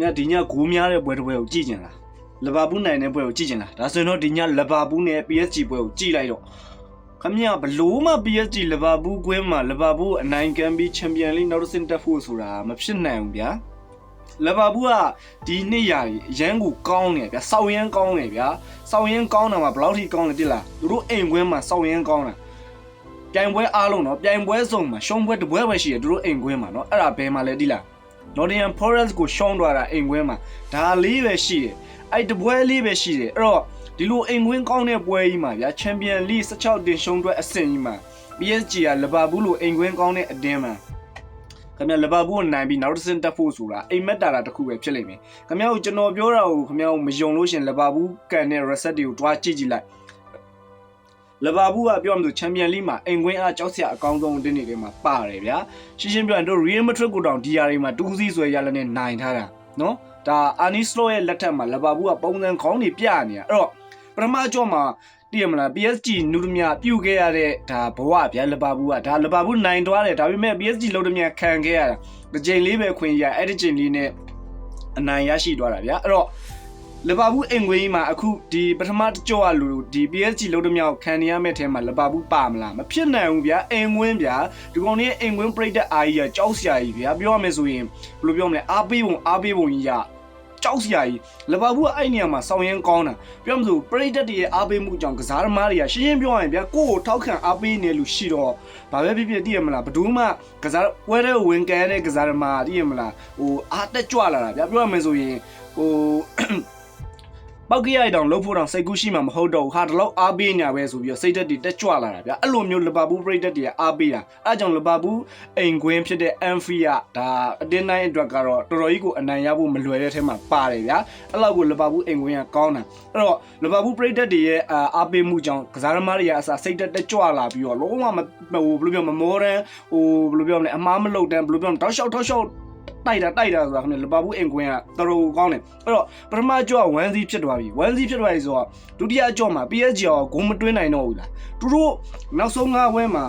မြတ်ဒီညဂိုးများတဲ့ပွဲတစ်ပွဲကိုကြည့်ကျင်လားလီဗာပူးနိုင်တဲ့ပွဲကိုကြည့်ကျင်လားဒါဆိုရင်တော့ဒီညလီဗာပူးနဲ့ PSG ပွဲကိုကြည့်လိုက်တော့ခမရဘလို့မှ PSG လီဗာပူးကွင်းမှာလီဗာပူးအနိုင်ကန်ပြီးချန်ပီယံလိနောက်တစ်ဆင့်တက်ဖို့ဆိုတာမဖြစ်နိုင်ဘူးဗျာလီဗာပူးကဒီနှစ်ရာကြီးအရန်ကိုကောင်းနေဗျာစောက်ရန်ကောင်းနေဗျာစောက်ရန်ကောင်းတာမှာဘယ်လောက်ထိကောင်းလဲတိလားသူတို့အိမ်ကွင်းမှာစောက်ရန်ကောင်းတာ ပြိုင်ပွဲအားလုံးเนาะပြိုင်ပွဲစုံမှာရှုံးပွဲတစ်ပွဲပဲရှိတယ်သူတို့အိမ်ကွင်းမှာเนาะအဲ့ဒါဘယ်မှာလဲတိလား Nottingham Forest ကိုရှုံးသွားတာအိမ်ကွင်းမှာဒါလေးပဲရှိတယ်အဲ့တပွဲလေးပဲရှိတယ်အဲ့တော့ဒီလိုအိမ်ကွင်းကောင်းတဲ့ပွဲကြီးမှာဗျာ Champion League 16တင်ရှုံးတွဲအဆင့်ကြီးမှာ PSG ကလီဗာပူးလိုအိမ်ကွင်းကောင်းတဲ့အတင်းမှာခင်ဗျာလီဗာပူးကိုနိုင်ပြီးနောက်တစ်ဆင့်တက်ဖို့ဆိုတာအိမ်မက်တာတာတစ်ခုပဲဖြစ်လိမ့်မယ်ခင်ဗျာကိုကျွန်တော်ပြောတာကိုခင်ဗျာကိုမယုံလို့ရှရင်လီဗာပူးကန်တဲ့ reset တွေကိုတွားကြည့်ကြည့်လိုက် လီဗာပူးကပြောမှဆိုချန်ပီယံလိမှာအိမ်ကွင်းအားကြောက်စရာအကောင်းဆုံးအတင်းတွေထဲမှာပါတယ်ဗျာရှင်းရှင်းပြောရင်တို့ Real Madrid ကိုတောင်ဒီယာတွေမှာတူးစီးဆွဲရလည်းနဲ့နိုင်ထားတာနော်ဒါအာနီစလိုရဲ့လက်ထက်မှာလီဗာပူးကပုံစံခေါင်းတွေပြနေတာအဲ့တော့ပထမအကြောမှာတည်ရမလား PSG နူးဒမြပြုတ်ခဲ့ရတဲ့ဒါဘဝဗျာလီဗာပူးကဒါလီဗာပူးနိုင်သွားတယ်ဒါပေမဲ့ PSG လုံးဒမြခံခဲ့ရတာတစ်ချိန်လေးပဲခွင့်ရအဲ့ဒီချိန်လေးနဲ့အနိုင်ရရှိသွားတာဗျာအဲ့တော့ လီဗာပူးအိမ်ခွေးကြီးမှာအခုဒီပထမတစ်ကြော့အလူဒီ PSG လုံးတမြောက်ခံနေရမယ့်ထဲမှာလီဗာပူးပါမလားမဖြစ်နိုင်ဘူးဗျာအိမ်ခွင်းဗျာဒီကောင်လေးအိမ်ခွင်းပရိသတ်အာကြီးကကြောက်စရာကြီးဗျာပြောရမယ်ဆိုရင်ဘယ်လိုပြောမလဲအားပေးပုံအားပေးပုံကြီးကကြောက်စရာကြီးလီဗာပူးကအဲ့နေရာမှာစောင်းရင်ကောင်းတာပြောမှဆိုပရိသတ်တွေရဲ့အားပေးမှုကြောင့်ကစားသမားတွေကရှင်းရှင်းပြောရရင်ဗျာကိုယ့်ကိုထောက်ခံအားပေးနေလို့ရှိတော့ဘာပဲဖြစ်ဖြစ်သိရမလားဘယ်သူမှကစားပွဲတဲ့ဝင်ကန်တဲ့ကစားသမားသိရမလားဟိုအားတက်ကြွလာတာဗျာပြောရမယ်ဆိုရင်ဟို ပောက်ကရရတောင်လှုပ်ဖို့တောင်စိတ်ကူးရှိမှာမဟုတ်တော့ဘူးဟာဒီလောက်အားပေးညာပဲဆိုပြီးတော့စိတ်သက်တွေတက်ကြွလာတာဗျအဲ့လိုမျိုးလီဗာပူးပရိသတ်တွေကအားပေးတာအဲကြောင့်လီဗာပူးအိမ်ကွင်းဖြစ်တဲ့အန်ဖီယာဒါအတင်းတိုင်းအတွက်ကတော့တော်တော်ကြီးကိုအနိုင်ရဖို့မလွယ်တဲ့ထဲမှာပါတယ်ဗျအဲ့လောက်ကိုလီဗာပူးအိမ်ကွင်းကကောင်းတာအဲ့တော့လီဗာပူးပရိသတ်တွေရဲ့အာအားပေးမှုကြောင့်ကစားသမားတွေကအစားစိတ်သက်တက်ကြွလာပြီးတော့လုံးဝမဟိုဘယ်လိုပြောမမောတန်းဟိုဘယ်လိုပြောမလဲအမားမလုတ်တန်းဘယ်လိုပြောမလဲတောက်လျှောက်တောက်လျှောက် တိုက်တာတိုက်တာဆိုတာခင်ဗျလီဗာပူးအင်ကွင်းကတော်တော်ကောင်းတယ်အဲ့တော့ပထမအကြောက1 0ဖြစ်သွားပြီ1 0ဖြစ်သွားပြီဆိုတော့ဒုတိယအကြောမှာ PSG ကဂိုးမတွင်းနိုင်တော့ဘူးလားသူတို့နောက်ဆုံး၅ဝဲမှာ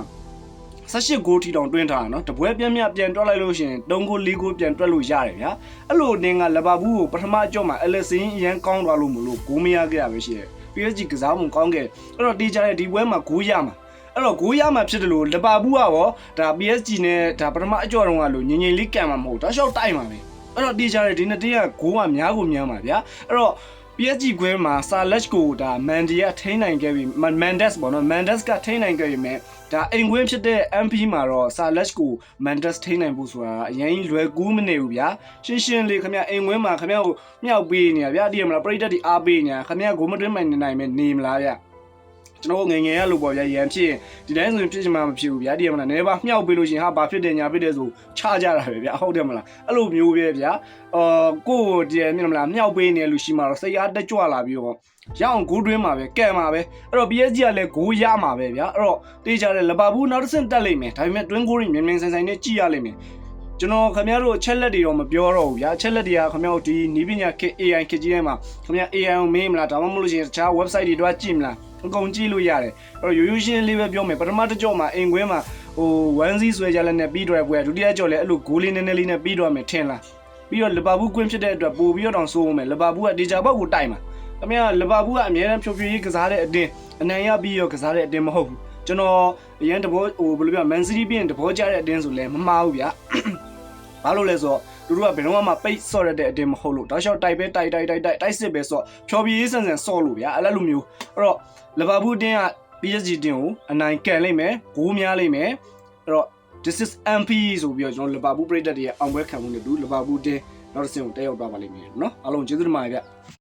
18ဂိုးထီတောင်တွင်းထားတာနော်တပွဲပြင်းပြပြန်တွက်လိုက်လို့ရှိရင်3ဂိုး4ဂိုးပြန်တွက်လို့ရတယ်ဗျာအဲ့လိုတင်းကလီဗာပူးကိုပထမအကြောမှာ LSN အရန်ကောင်းသွားလို့မလို့ဂိုးမရခဲ့ရပဲရှိတယ် PSG ကစားပုံကောင်းခဲ့အဲ့တော့တေးကြတဲ့ဒီပွဲမှာဂိုးရမှာ အဲ့တော့ဂိုးရမှာဖြစ်တယ်လို့လီဗာပူးကရောဒါ PSG နဲ့ဒါပထမအကြောတုန်းကလို့ငငယ်လေးကန်မှာမဟုတ်ဒါရှောက်တိုက်မှာပဲအဲ့တော့တေးကြတဲ့ဒီနှစ်တင်းကဂိုးကများကိုများမှာဗျာအဲ့တော့ PSG ခွဲမှာ Salah ကိုဒါမန်ဒီကထိန်းနိုင်ခဲ့ပြီမန်ဒက်စ်ပေါ့နော်မန်ဒက်စ်ကထိန်းနိုင်ခဲ့ပြီမဲ့ဒါအိမ်ခွင်းဖြစ်တဲ့ MP မှာတော့ Salah ကိုမန်ဒက်စ်ထိန်းနိုင်ဖို့ဆိုတာအရင်လွယ်ကူးမနေဘူးဗျာရှင်းရှင်းလေးခင်ဗျအိမ်ခွင်းမှာခင်ဗျကိုမြောက်ပေးနေရဗျာတည်ရမလားပရိသတ်တွေအားပေးနေရခင်ဗျဂိုးမတွင်းနိုင်နိုင်မဲ့နေမလားဗျာ ကျွန်တော်ငယ်ငယ်ရလို့ပေါ့ဗျာရန်ဖြစ်ရင်ဒီတိုင်းဆိုရင်ဖြစ်ချင်မှမဖြစ်ဘူးဗျာဒီရမလားနည်းပါမြောက်ပေးလို့ရှရင်ဟာဘာဖြစ်တယ်ညာဖြစ်တယ်ဆိုချကြတာပဲဗျာဟုတ်တယ်မလားအဲ့လိုမျိုးပဲဗျာအော်ကိုယ်ဒီမြင်မလားမြောက်ပေးနေလို့ရှိမှတော့စိတ်အားတက်ကြွလာပြီးတော့ရအောင်ဂိုးတွင်းမှာပဲကဲမှာပဲအဲ့တော့ PSG ကလည်းဂိုးရမှာပဲဗျာအဲ့တော့တေးကြတယ်လဘာဘူးနောက်တစ်ဆင့်တက်လိမ့်မယ်ဒါပေမဲ့တွင်းဂိုးတွေမြင်မြင်ဆိုင်ဆိုင်နဲ့ကြည့်ရလိမ့်မယ် ကျွန်တော်ခင်ဗျားတို့ချက်လက်တွေတော့မပြောတော့ဘူးဗျာချက်လက်တွေကခင်ဗျားတို့ဒီနီးပညာခေတ် AI ခေတ်ကြီးထဲမှာခင်ဗျာ AI ကိုမေးမလားဒါမှမဟုတ်လို့ရှိရင်တခြား website တွေတော့ကြည့်မလားအကုန်ကြည့်လို့ရတယ်အဲ့တော့ရိုးရိုးရှင်းလေးပဲပြောမယ်ပထမတစ်ကြော့မှာအိမ်ခွင်းမှာဟို1 0ဆွဲကြလက်နဲ့ပြီးတော့ပွဲဒုတိယကြော့လည်းအဲ့လိုဂိုးလေးနည်းနည်းလေးနဲ့ပြီးတော့မယ်ထင်လားပြီးတော့လီဗာပူးကွင်းဖြစ်တဲ့အတွက်ပို့ပြီးတော့တောင်စိုးအောင်မယ်လီဗာပူးကဒေဂျာဘောက်ကိုတိုက်မှာခင်ဗျာလီဗာပူးကအများအားဖြောဖြေရေးကစားတဲ့အတင်းအနိုင်ရပြီးတော့ကစားတဲ့အတင်းမဟုတ်ဘူးကျွန်တော်အရင်တဘောဟိုဘယ်လိုပြောမန်စီးတီးပြင်တဘောကြတဲ့အတင်းဆိုလဲမမှားဘူးဗျာ ဘာလို့လဲဆိုတော့သူတို့ကဘယ်တော့မှပိတ်ဆော့ရတဲ့အတင်းမဟုတ်လို့တောက်လျှောက်တိုက်ပဲတိုက်တိုက်တိုက်တိုက်တိုက်စစ်ပဲဆော့ဖြော်ပြရေးဆန်ဆန်ဆော့လို့ဗျာအဲ့လိုမျိုးအဲ့တော့လီဗာပူးတင်းက PSG တင်းကိုအနိုင်ကန်လိမ့်မယ်ဂိုးများလိမ့်မယ်အဲ့တော့ this is MP ဆိုပြီးတော့ကျွန်တော်လီဗာပူးပရိသတ်တွေရဲ့အောင်ပွဲခံမှုနဲ့တူလီဗာပူးတင်းနောက်တစ်ဆင့်ကိုတက်ရောက်သွားပါလိမ့်မယ်နော်အားလုံးကျေးဇူးတင်ပါတယ်ဗျ